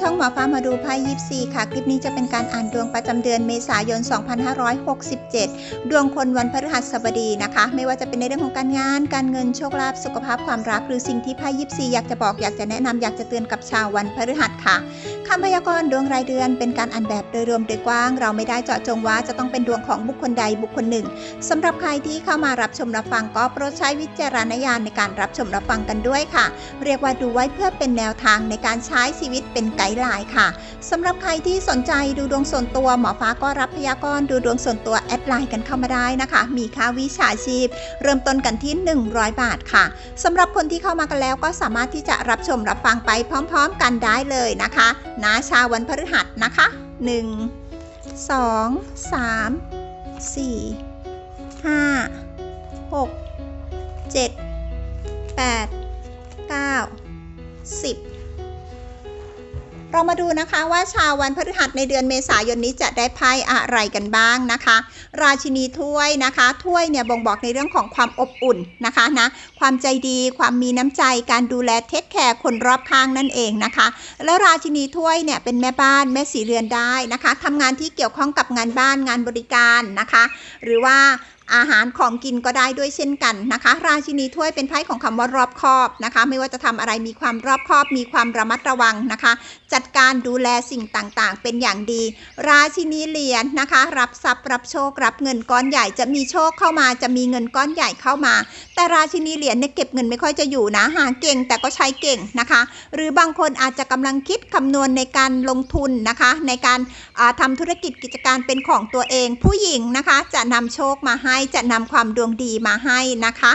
ช่องหมอฟ้ามาดูไพ่ยิปซีค่ะ คลิปนี้จะเป็นการอ่านดวงประจำเดือนเมษายน 2567 ดวงคนวันพฤหัสบดีนะคะ ไม่ว่าจะเป็นในเรื่องของการงาน การเงินโชคลาภสุขภาพความรัก หรือสิ่งที่ไพ่ยิปซีอยากจะบอกอยากจะแนะนำอยากจะเตือนกับชาววันพฤหัสค่ะคำพยากรณ์ดวงรายเดือนเป็นการอ่านแบบโดยรวมโดยกว้าง เราไม่ได้เจาะจงว่าจะต้องเป็นดวงของบุคคลใดบุคคลหนึ่งสำหรับใครที่เข้ามารับชมรับฟังก็โปรดใช้วิจารณญาณในการรับชมรับฟังกันด้วยค่ะ เรียกว่าดูไว้เพื่อเป็นแนวทางในการใช้ชีวิตเป็นกด์ไลน์ค่ะสำหรับใครที่สนใจดูดวงส่วนตัวหมอฟ้าก็รับพยากรณ์ดูดวงส่วนตัวแอดไลน์กันเข้ามาได้นะคะ มีค่าวิชาชีพ เริ่มต้นกันที่ 100 บาทค่ะสำหรับคนที่เข้ามากันแล้วก็สามารถที่จะรับชมรับฟังไปพร้อม ๆ กันได้เลยนะคะนาชาวันพฤหัสนะคะ 1 2 3 4 5 6 7 8 9 10เเรามาดูนะคะว่าชาววันพฤหัสในเดือนเมษายนนี้จะได้ไพ่อะไรกันบ้างนะคะ ราชินีถ้วยนะคะ ถ้วยเนี่ยบ่งบอกในเรื่องของความอบอุ่นนะคะนะ ความใจดี ความมีน้ำใจ การดูแลเทคแคร์คนรอบข้างนั่นเองนะคะ แล้วราชินีถ้วยเนี่ยเป็นแม่บ้านแม่สีเรือนได้นะคะทำงานที่เกี่ยวข้องกับงานบ้านงานบริการนะคะ หรือว่าอาหารของกินก็ได้ด้วยเช่นกันนะคะ ราชินีถ้วยเป็นไพ่ของคำว่ารอบคอบนะคะ ไม่ว่าจะทำอะไรมีความรอบคอบ มีความระมัดระวังนะคะ จัดการดูแลสิ่งต่างๆ เป็นอย่างดี ราชินีเหรียญนะคะ รับทรัพย์รับโชครับเงินก้อนใหญ่จะมีโชคเข้ามาจะมีเงินก้อนใหญ่เข้ามา แต่ราชินีเหรียญเนี่ยเก็บเงินไม่ค่อยจะอยู่นะหาเก่งแต่ก็ใช้เก่งนะคะ หรือบางคนอาจจะกำลังคิดคำนวณในการลงทุนนะคะ ในการทำธุรกิจกิจการเป็นของตัวเอง ผู้หญิงนะคะ จะนำโชคมาให้จะนำความดวงดีมาให้นะคะ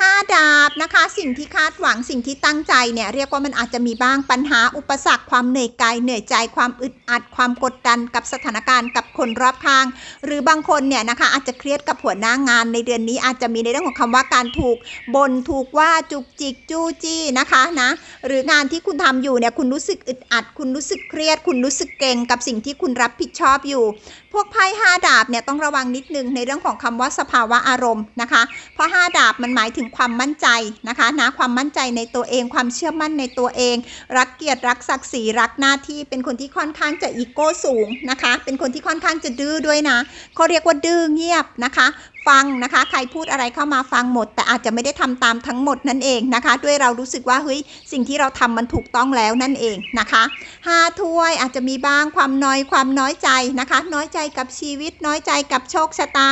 ห้าดาบนะคะ สิ่งที่คาดหวังสิ่งที่ตั้งใจเนี่ยเรียกว่ามันอาจจะมีบ้างปัญหาอุปสรรคความเหนื่อยกายเหนื่อยใจความอึดอัดความกดดันกับสถานการณ์กับคนรอบข้าง หรือบางคนเนี่ยนะคะอาจจะเครียดกับหัวหน้างานในเดือนนี้อาจจะมีในเรื่องของคำว่าการถูกบนถูกว่าจุกจิกจู้จี้นะคะนะหรืองานที่คุณทำอยู่เนี่ยคุณรู้สึกอึดอัด คุณรู้สึกเครียด คุณรู้สึกเก่งกับสิ่งที่คุณรับผิดชอบอยู่ พวกไพ่ห้าดาบเนี่ยต้องระวังนิดนึงในเรื่องของคำว่าสภาวะอารมณ์นะคะ เพราะห้าดาบมันหมายถึงความมั่นใจนะคะนะความมั่นใจในตัวเอง ความเชื่อมั่นในตัวเอง รักเกียรติรักศักดิ์ศรีรักหน้าที่ เป็นคนที่ค่อนข้างจะอีโก้สูงนะคะ เป็นคนที่ค่อนข้างจะดื้อด้วยนะเขาเรียกว่าดื้อเงียบนะคะฟังนะคะ ใครพูดอะไรเข้ามาฟังหมด แต่อาจจะไม่ได้ทำตามทั้งหมดนั่นเองนะคะ ด้วยเรารู้สึกว่าเฮ้ยสิ่งที่เราทำมันถูกต้องแล้วนั่นเองนะคะห้าถ้วยอาจจะมีบ้างความน้อยความน้อยใจนะคะ น้อยใจกับชีวิต น้อยใจกับโชคชะตา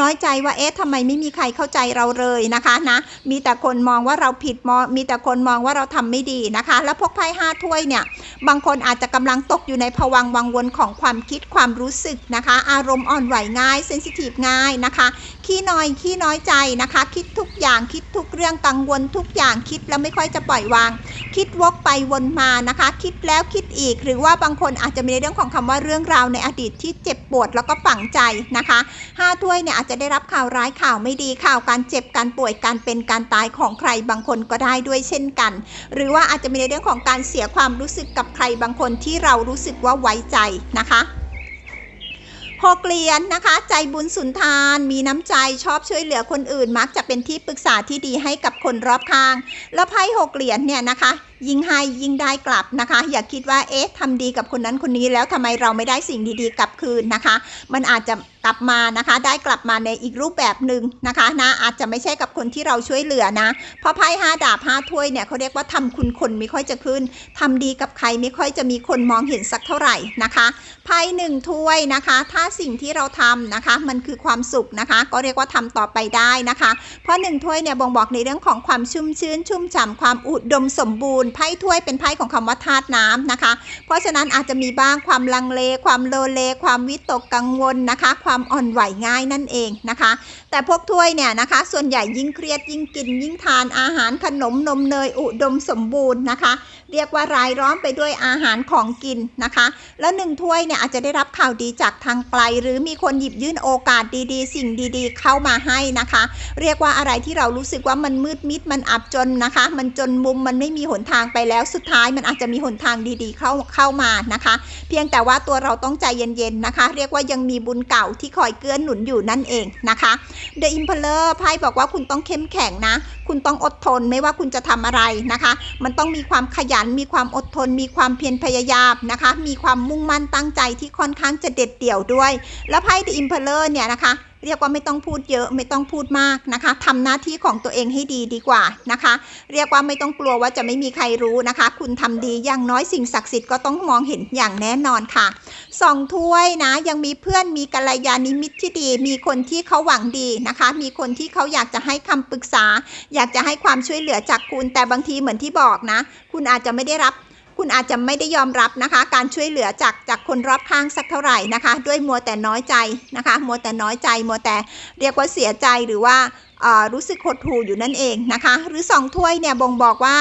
น้อยใจว่าเอ๊ะทำไมไม่มีใครเข้าใจเราเลยนะคะนะมีแต่คนมองว่าเราผิดมองมีแต่คนมองว่าเราทำไม่ดีนะคะ แล้วพวกไพ่ห้าถ้วยเนี่ยบางคนอาจจะกำลังตกอยู่ในภวังวังวนของความคิดความรู้สึกนะคะ อารมณ์อ่อนไหวง่ายเซนซิทีฟง่ายนะคะ ขี้น้อยขี้น้อยใจนะคะ คิดทุกอย่างคิดทุกเรื่องกังวลทุกอย่างคิดแล้วไม่ค่อยจะปล่อยวาง คิดวกไปวนมานะคะ คิดแล้วคิดอีก หรือว่าบางคนอาจจะมีเรื่องของคำว่าเรื่องราวในอดีตที่เจ็บปวดแล้วก็ฝังใจนะคะห้าถ้วยเนี่ยอาจจะได้รับข่าวร้ายข่าวไม่ดีข่าวการเจ็บการป่วยการเป็นการตายของใครบางคนก็ได้ด้วยเช่นกัน หรือว่าอาจจะมีในเรื่องของการเสียความรู้สึกกับใครบางคนที่เรารู้สึกว่าไว้ใจนะคะ หกเหรียญนะคะ ใจบุญสุนทาน มีน้ำใจชอบช่วยเหลือคนอื่น มักจะเป็นที่ปรึกษาที่ดีให้กับคนรอบข้าง แล้วไพ่หกเหรียญเนี่ยนะคะ ยิ่งให้ยิ่งได้กลับนะคะ อย่าคิดว่าเอ๊ะทำดีกับคนนั้นคนนี้แล้วทำไมเราไม่ได้สิ่งดีๆกลับคืนนะคะ มันอาจจะกลับมานะคะ ได้กลับมาในอีกรูปแบบหนึ่งนะคะนะอาจจะไม่ใช่กับคนที่เราช่วยเหลือนะ เพราะไพ่ห้าดาบห้าถ้วยเนี่ยเขาเรียกว่าทำคุณคนไม่ค่อยจะขึ้นทำดีกับใครไม่ค่อยจะมีคนมองเห็นสักเท่าไหร่นะคะไพ่หนึ่งถ้วยนะคะ ถ้าสิ่งที่เราทำนะคะ มันคือความสุขนะคะ ก็เรียกว่าทำต่อไปได้นะคะ เพราะหนึ่งถ้วยเนี่ยบ่งบอกในเรื่องของความชุ่มชื้นชุ่มฉ่าความอุดมสมบูรณ์ไพ่ถ้วยเป็นไพ่ของคำว่าธาตุน้ำนะคะ เพราะฉะนั้นอาจจะมีบ้างความลังเล ความโลเล ความวิตกกังวลนะคะ ความอ่อนไหวง่ายนั่นเองนะคะ แต่พวกถ้วยเนี่ยนะคะ ส่วนใหญ่ยิ่งเครียดยิ่งกิน ยิ่งทานอาหารขนมนมเนยอุดมสมบูรณ์นะคะ เรียกว่ารายล้อมไปด้วยอาหารของกินนะคะ แล้วหนึ่งถ้วยเนี่ยอาจจะได้รับข่าวดีจากทางไกล หรือมีคนหยิบยื่นโอกาสดีๆ สิ่งดีๆ เข้ามาให้นะคะ เรียกว่าอะไรที่เรารู้สึกว่ามันมืดมิดมันอับจนนะคะ มันจนมุมมันไม่มีหนทางไปแล้วสุดท้ายมันอาจจะมีหนทางดีๆเข้าเข้ามานะคะ เพียงแต่ว่าตัวเราต้องใจเย็นๆนะคะ เรียกว่ายังมีบุญเก่าที่คอยเกื้อหนุนอยู่นั่นเองนะคะ The Emperor ไพ่บอกว่าคุณต้องเข้มแข็งนะ คุณต้องอดทนไม่ว่าคุณจะทำอะไรนะคะ มันต้องมีความขยัน มีความอดทน มีความเพียรพยายามนะคะ มีความมุ่งมั่นตั้งใจที่ค่อนข้างจะเด็ดเดี่ยวด้วย แล้วไพ่ The Emperor เนี่ยนะคะ เรียกว่าไม่ต้องพูดเยอะไม่ต้องพูดมากนะคะทำหน้าที่ของตัวเองให้ดีดีกว่านะคะ เรียกว่าไม่ต้องกลัวว่าจะไม่มีใครรู้นะคะ คุณทำดีอย่างน้อยสิ่งศักดิ์สิทธิ์ก็ต้องมองเห็นอย่างแน่นอนค่ะสองถ้วยนะยังมีเพื่อนมีกัลยาณมิตรที่ดี มีคนที่เขาหวังดีนะคะ มีคนที่เขาอยากจะให้คำปรึกษา อยากจะให้ความช่วยเหลือจากคุณแต่บางทีเหมือนที่บอกนะ คุณอาจจะไม่ได้รับ คุณอาจจะไม่ได้ยอมรับนะคะ การช่วยเหลือจากจากคนรอบข้างสักเท่าไหร่นะคะ ด้วยมัวแต่น้อยใจนะคะ มัวแต่น้อยใจ มัวแต่เรียกว่าเสียใจหรือว่า รู้สึกหดหู่อยู่นั่นเองนะคะ หรือสองถ้วยเนี่ยบ่งบอกว่า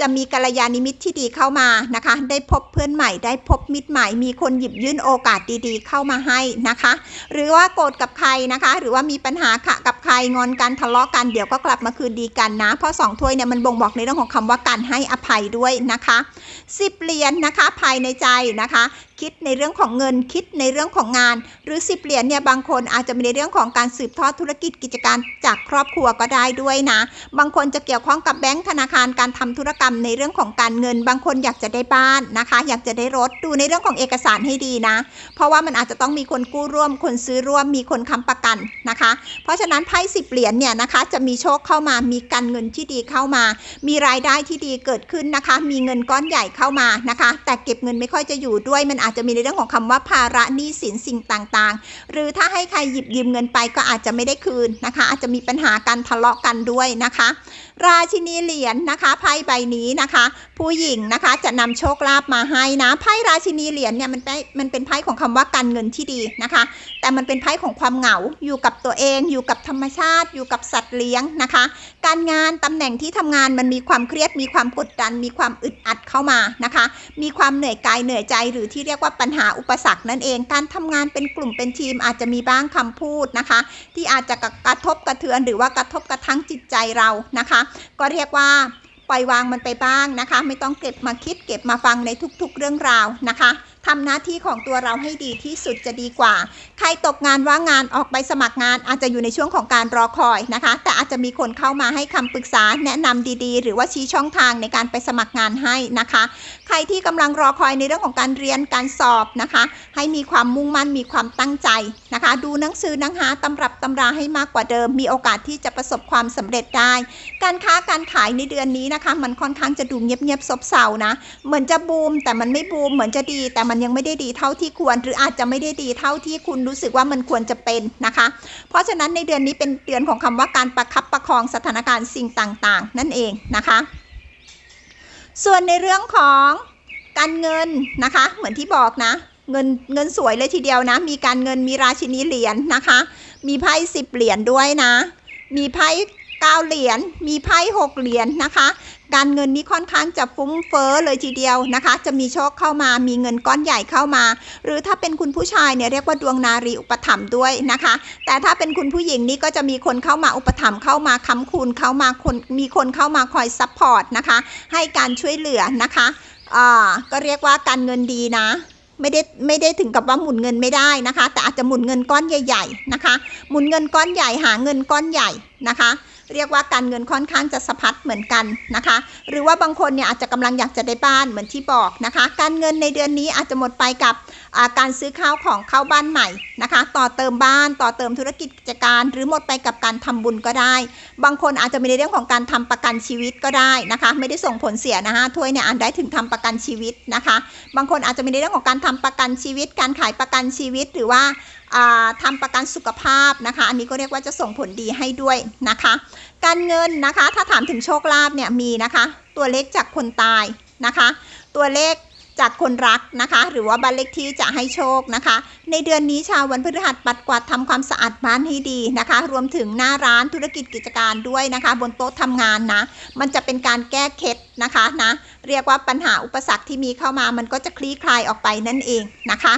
จะมีกัลยาณมิตรที่ดีเข้ามานะคะ ได้พบเพื่อนใหม่ ได้พบมิตรใหม่ มีคนหยิบยื่นโอกาสดีๆ เข้ามาให้นะคะ หรือว่าโกรธกับใครนะคะ หรือว่ามีปัญหากับใครงอนกันทะเลาะกันเดี๋ยวก็กลับมาคืนดีกันนะ เพราะสองถ้วยเนี่ยมันบ่งบอกในเรื่องของคำว่าการให้อภัยด้วยนะคะสิบเหรียญนนะคะภายในใจนะคะ คิดในเรื่องของเงินคิดในเรื่องของงาน หรือสิบเหรียญเนี่ยบางคนอาจจะมีในเรื่องของการสืบทอดธุรกิจกิจการจากครอบครัวก็ได้ด้วยนะ บางคนจะเกี่ยวข้องกับแบงก์ธนาคารการทำธุรกรรมในเรื่องของการเงิน บางคนอยากจะได้บ้านนะคะ อยากจะได้รถดูในเรื่องของเอกสารให้ดีนะ เพราะว่ามันอาจจะต้องมีคนกู้ร่วม คนซื้อร่วมมีคนค้ำประกันนะคะ เพราะฉะนั้นไพ่สิบเหรียญเนี่ยนะคะจะมีโชคเข้ามามีการเงินที่ดีเข้ามา มีรายได้ที่ดีเกิดขึ้นนะคะ มีเงินก้อนใหญ่เข้ามานะคะ แต่เก็บเงินไม่ค่อยจะอยู่ด้วยมันอาจจะมีในเรื่องของคำว่าภาระหนี้สินสิ่งต่างๆ หรือถ้าให้ใครหยิบยืมเงินไปก็อาจจะไม่ได้คืนนะคะ อาจจะมีปัญหาการทะเลาะกันด้วยนะคะ ราชินีเหรียญนะคะไพ่ใบนี้นะคะ ผู้หญิงนะคะจะนำโชคลาภมาให้นะไพ่ราชินีเหรียญเนี่ยมันเป็นมันเป็นไพ่ของคำว่าการเงินที่ดีนะคะ แต่มันเป็นไพ่ของความเหงาอยู่กับตัวเอง อยู่กับธรรมชาติ อยู่กับสัตว์เลี้ยงนะคะ การงานตำแหน่งที่ทำงานมันมีความเครียดมีความกดดัน มีความอึดอัดเข้ามานะคะ มีความเหนื่อยกายเหนื่อยใจ หรือที่เรียกว่าปัญหาอุปสรรคนั่นเองการทำงานเป็นกลุ่มเป็นทีมอาจจะมีบ้างคำพูดนะคะ ที่อาจจะกระทบกระเทือนหรือว่ากระทบกระทั่งจิตใจเรานะคะก็เรียกว่าปล่อยวางมันไปบ้างนะคะ ไม่ต้องเก็บมาคิดเก็บมาฟังในทุกๆเรื่องราวนะคะ ทำหน้าที่ของตัวเราให้ดีที่สุดจะดีกว่า ใครตกงานว่างงานออกไปสมัครงาน อาจจะอยู่ในช่วงของการรอคอยนะคะ แต่อาจจะมีคนเข้ามาให้คำปรึกษาแนะนำดีๆ หรือว่าชี้ช่องทางในการไปสมัครงานให้นะคะ ใครที่กำลังรอคอยในเรื่องของการเรียนการสอบนะคะ ให้มีความมุ่งมั่นมีความตั้งใจนะคะ ดูหนังสือหนังหาตำรับตำราให้มากกว่าเดิม มีโอกาสที่จะประสบความสำเร็จได้ การค้าการขายในเดือนนี้นะคะ มันค่อนข้างจะดูเงียบๆซบเซานะ เหมือนจะบูมแต่มันไม่บูมเหมือนจะดีแต่มันยังไม่ได้ดีเท่าที่ควร หรืออาจจะไม่ได้ดีเท่าที่คุณรู้สึกว่ามันควรจะเป็นนะคะ เพราะฉะนั้นในเดือนนี้เป็นเดือนของคำว่าการประคับประคองสถานการณ์สิ่งต่างๆ นั่นเองนะคะ ส่วนในเรื่องของการเงินนะคะ เหมือนที่บอกนะเงินเงินสวยเลยทีเดียวนะ มีการเงินมีราชินีเหรียญนนะคะ มีไพ่สิบเหรียญด้วยนะ มีไพ่ เก้าเหรียญ มีไพ่หกเหรียญนะคะ การเงินนี้ค่อนข้างจะฟุ้งเฟ้อเลยทีเดียวนะคะ จะมีโชคเข้ามา มีเงินก้อนใหญ่เข้ามา หรือถ้าเป็นคุณผู้ชายเนี่ยเรียกว่าดวงนารีอุปถัมภ์ด้วยนะคะ แต่ถ้าเป็นคุณผู้หญิงนี่ก็จะมีคนเข้ามาอุปถัมภ์เข้ามาค้ำคูณเข้ามาคนมีคนเข้ามาคอยซัพพอร์ตนะคะ ให้การช่วยเหลือนะคะอ่าก็เรียกว่าการเงินดีนะไม่ได้ไม่ได้ถึงกับว่าหมุนเงินไม่ได้นะคะ แต่อาจจะหมุนเงินก้อนใหญ่ ๆนะคะ หมุนเงินก้อนใหญ่หาเงินก้อนใหญ่นะคะ เรียกว่าการเงินค่อนข้างจะสะพัดเหมือนกันนะคะ หรือว่าบางคนเนี่ยอาจจะกำลังอยากจะได้บ้านเหมือนที่บอกนะคะ การเงินในเดือนนี้อาจจะหมดไปกับการซื้อข้าวของเข้าบ้านใหม่นะคะ ต่อเติมบ้านต่อเติมธุรกิจกิจการ หรือหมดไปกับการทำบุญก็ได้ บางคนอาจจะมีในเรื่องของการทำประกันชีวิตก็ได้นะคะ ไม่ได้ส่งผลเสียนะคะถ้วยเนี่ยอ่านได้ถึงทำประกันชีวิตนะคะ บางคนอาจจะมีในเรื่องของการทำประกันชีวิต การขายประกันชีวิตหรือว่า ทำประกันสุขภาพนะคะ อันนี้ก็เรียกว่าจะส่งผลดีให้ด้วยนะคะ การเงินนะคะถ้าถามถึงโชคลาภเนี่ยมีนะคะ ตัวเลขจากคนตายนะคะ ตัวเลขจากคนรักนะคะ หรือว่าบ้านเลขที่จะให้โชคนะคะ ในเดือนนี้ชาววันพฤหัสปัดกวาดทำความสะอาดบ้านให้ดีนะคะ รวมถึงหน้าร้านธุรกิจกิจการด้วยนะคะ บนโต๊ะทำงานนะ มันจะเป็นการแก้เคล็ดนะคะนะเรียกว่าปัญหาอุปสรรคที่มีเข้ามามันก็จะคลี่คลายออกไปนั่นเองนะคะ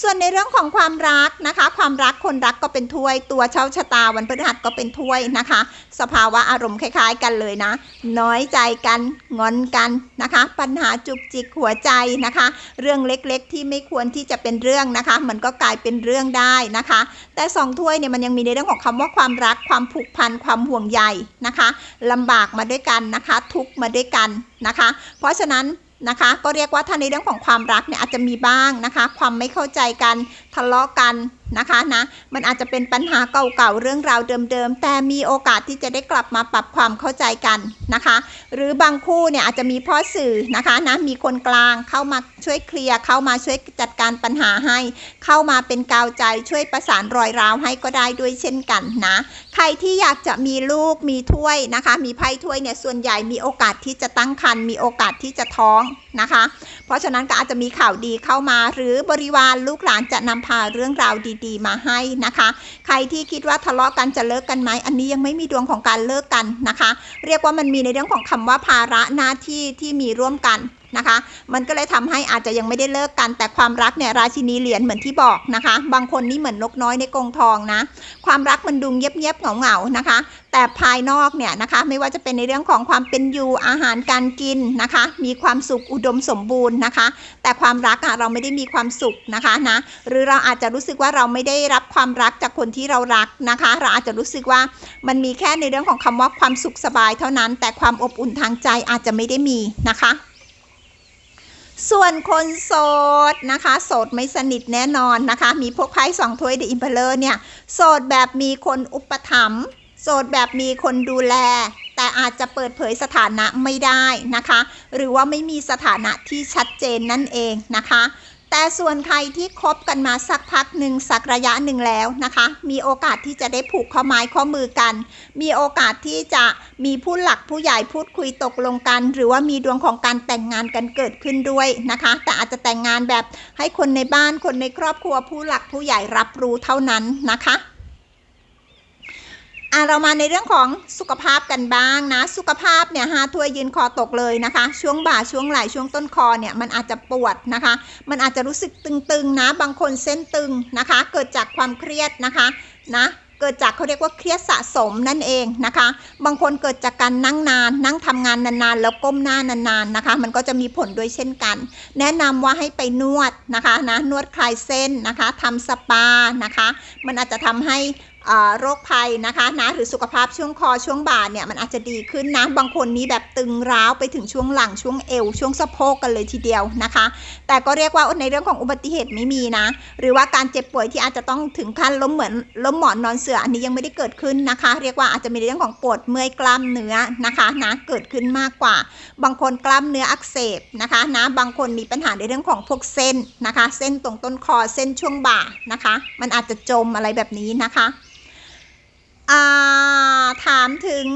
ส่วนในเรื่องของความรักนะคะ ความรักคนรักก็เป็นถ้วย ตัวเช้าชะตาวันพฤหัสก็เป็นถ้วยนะคะ สภาวะอารมณ์คล้ายๆ กันเลยนะ น้อยใจกันงอนกันนะคะ ปัญหาจุกจิกหัวใจนะคะ เรื่องเล็กๆ ที่ไม่ควรที่จะเป็นเรื่องนะคะ มันก็กลายเป็นเรื่องได้นะคะ แต่สองถ้วยเนี่ยมันยังมีในเรื่องของคำว่าความรักความผูกพันความห่วงใยนะคะลำบากมาด้วยกันนะคะ ทุกมาด้วยกันนะคะ เพราะฉะนั้น นะคะ ก็เรียกว่าถ้าในเรื่องของความรักเนี่ยอาจจะมีบ้างนะคะ ความไม่เข้าใจกัน ทะเลาะกันนะคะนะมันอาจจะเป็นปัญหาเก่าๆเรื่องราวเดิมๆ แต่มีโอกาสที่จะได้กลับมาปรับความเข้าใจกันนะคะ หรือบางคู่เนี่ยอาจจะมีพ่อสื่อนะคะนะมีคนกลางเข้ามาช่วยเคลียร์เข้ามาช่วยจัดการปัญหาให้ เข้ามาเป็นกาวใจช่วยประสานรอยร้าวให้ก็ได้ด้วยเช่นกันนะใครที่อยากจะมีลูกมีถ้วยนะคะ มีไพ่ถ้วยเนี่ยส่วนใหญ่มีโอกาสที่จะตั้งครรภ์มีโอกาสที่จะท้องนะคะ เพราะฉะนั้นก็อาจจะมีข่าวดีเข้ามา หรือบริวารลูกหลานจะนำพาเรื่องราวดีๆ มาให้นะคะ ใครที่คิดว่าทะเลาะกันจะเลิกกันไหมอันนี้ยังไม่มีดวงของการเลิกกันนะคะ เรียกว่ามันมีในเรื่องของคำว่าภาระหน้าที่ที่มีร่วมกัน นะคะ มันก็เลยทำให้อาจจะยังไม่ได้เลิกกัน แต่ความรักเนี่ยราชินีเหรียญเหมือนที่บอกนะคะ บางคนนี่เหมือนนกน้อยในกรงทองนะ ความรักมันดูเงียบๆเหงาๆนะคะ แต่ภายนอกเนี่ยนะคะ ไม่ว่าจะเป็นในเรื่องของความเป็นอยู่อาหารการกินนะคะ มีความสุขอุดมสมบูรณ์นะคะ แต่ความรักอะเราไม่ได้มีความสุขนะคะนะ หรือเราอาจจะรู้สึกว่าเราไม่ได้รับความรักจากคนที่เรารักนะคะ เราอาจจะรู้สึกว่ามันมีแค่ในเรื่องของคำว่าความสุขสบายเท่านั้น แต่ความอบอุ่นทางใจอาจจะไม่ได้มีนะคะ ส่วนคนโสดนะคะ โสดไม่สนิทแน่นอนนะคะ มีพวกไพ่สองถ้วยเดอะอิมเพลเลอร์เนี่ย โสดแบบมีคนอุปถัมภ์โสดแบบมีคนดูแล แต่อาจจะเปิดเผยสถานะไม่ได้นะคะ หรือว่าไม่มีสถานะที่ชัดเจนนั่นเองนะคะ แต่ส่วนใครที่คบกันมาสักพักหนึ่งสักระยะหนึ่งแล้วนะคะ มีโอกาสที่จะได้ผูกข้อไม้ข้อมือกัน มีโอกาสที่จะมีผู้หลักผู้ใหญ่พูดคุยตกลงกัน หรือว่ามีดวงของการแต่งงานกันเกิดขึ้นด้วยนะคะ แต่อาจจะแต่งงานแบบให้คนในบ้านคนในครอบครัวผู้หลักผู้ใหญ่รับรู้เท่านั้นนะคะ อะเรามาในเรื่องของสุขภาพกันบ้างนะ สุขภาพเนี่ยหาถ้วยยืนคอตกเลยนะคะ ช่วงบ่าช่วงไหล่ช่วงต้นคอเนี่ยมันอาจจะปวดนะคะ มันอาจจะรู้สึกตึงๆนะ บางคนเส้นตึงนะคะ เกิดจากความเครียดนะคะนะเกิดจากเขาเรียกว่าเครียดสะสมนั่นเองนะคะ บางคนเกิดจากการนั่งนาน นั่งทำงานนานๆ แล้วก้มหน้านานๆนะคะ มันก็จะมีผลด้วยเช่นกัน แนะนำว่าให้ไปนวดนะคะนะนวดคลายเส้นนะคะทำสปานะคะ มันอาจจะทำให้ โรคภัยนะคะนะหรือสุขภาพช่วงคอช่วงบ่าเนี่ยมันอาจจะดีขึ้นนะบางคนนี้แบบตึงร้าวไปถึงช่วงหลังช่วงเอวช่วงสะโพกกันเลยทีเดียวนะคะ แต่ก็เรียกว่าในเรื่องของอุบัติเหตุไม่มีนะ หรือว่าการเจ็บป่วยที่อาจจะต้องถึงขั้นล้มเหมือนล้มหมอนนอนเสืออันนี้ยังไม่ได้เกิดขึ้นนะคะ เรียกว่าอาจจะมีเรื่องของปวดเมื่อยกล้ามเนื้อนะคะนะเกิดขึ้นมากกว่า บางคนกล้ามเนื้ออักเสบนะคะนะบางคนมีปัญหาในเรื่องของพวกเส้นนะคะ เส้นตรงต้นคอเส้นช่วงบ่านะคะ มันอาจจะจมอะไรแบบนี้นะคะ ถามถึง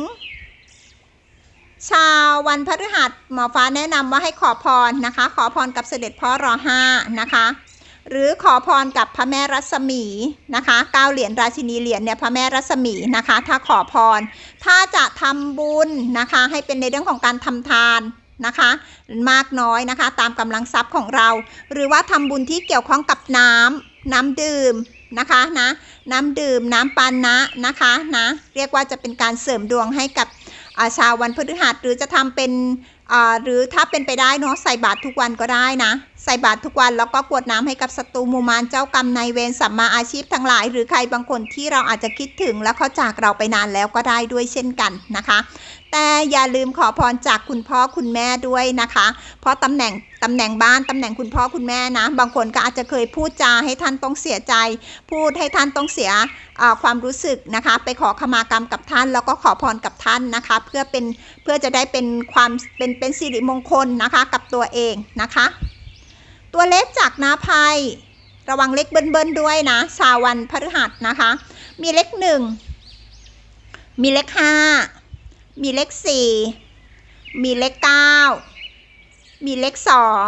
ชาววันพฤหัสหมอฟ้าแนะนำว่าให้ขอพรนะคะ ขอพรกับเสด็จพ่อรอห้านะคะ หรือขอพรกับพระแม่รัศมีนะคะเก้าเหรียญราชินีเหรียญเนี่ยพระแม่รัศมีนะคะ ถ้าขอพร ถ้าจะทำบุญนะคะ ให้เป็นในเรื่องของการทำทานนะคะมากน้อยนะคะ ตามกำลังทรัพย์ของเรา หรือว่าทำบุญที่เกี่ยวข้องกับน้ำน้ำดื่ม นะคะนะน้ำดื่มน้ำปานะนะคะนะเรียกว่าจะเป็นการเสริมดวงให้กับาชาววันพฤหัสหรือจะทำเป็นอ่าหรือถ้าเป็นไปได้เนาะใส่บาตรทุกวันก็ได้นะ ใส่บาตรทุกวันแล้วก็กวดน้ำให้กับศัตรูมูมานเจ้ากรรมนายเวรสัมมาอาชีพทั้งหลาย หรือใครบางคนที่เราอาจจะคิดถึงแล้วเขาจากเราไปนานแล้วก็ได้ด้วยเช่นกันนะคะ แต่อย่าลืมขอพรจากคุณพ่อคุณแม่ด้วยนะคะ เพราะตำแหน่งตำแหน่งบ้านตำแหน่งคุณพ่อคุณแม่นะ บางคนก็อาจจะเคยพูดจาให้ท่านต้องเสียใจ พูดให้ท่านต้องเสียความรู้สึกนะคะ ไปขอขมากรรมกับท่าน แล้วก็ขอพรกับท่านนะคะ เพื่อเป็นเพื่อจะได้เป็นความเป็นเป็นสิริมงคลนะคะกับตัวเองนะคะ ตัวเลขจากนาภัย ระวังเลขเบิ้ลๆด้วยนะชาววันพฤหัสนะคะ มีเลขหนึ่ง มีเลขห้า มีเลขสี่มีเลขเก้ามีเลขสอง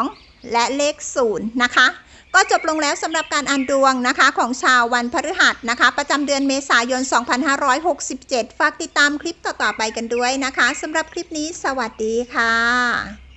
และเลขศูนย์นะคะ ก็จบลงแล้วสำหรับการอ่านดวงนะคะของชาววันพฤหัสนะคะ ประจำเดือนเมษายน 2567 ฝากติดตามคลิปต่อๆไปกันด้วยนะคะสำหรับคลิปนี้สวัสดีค่ะ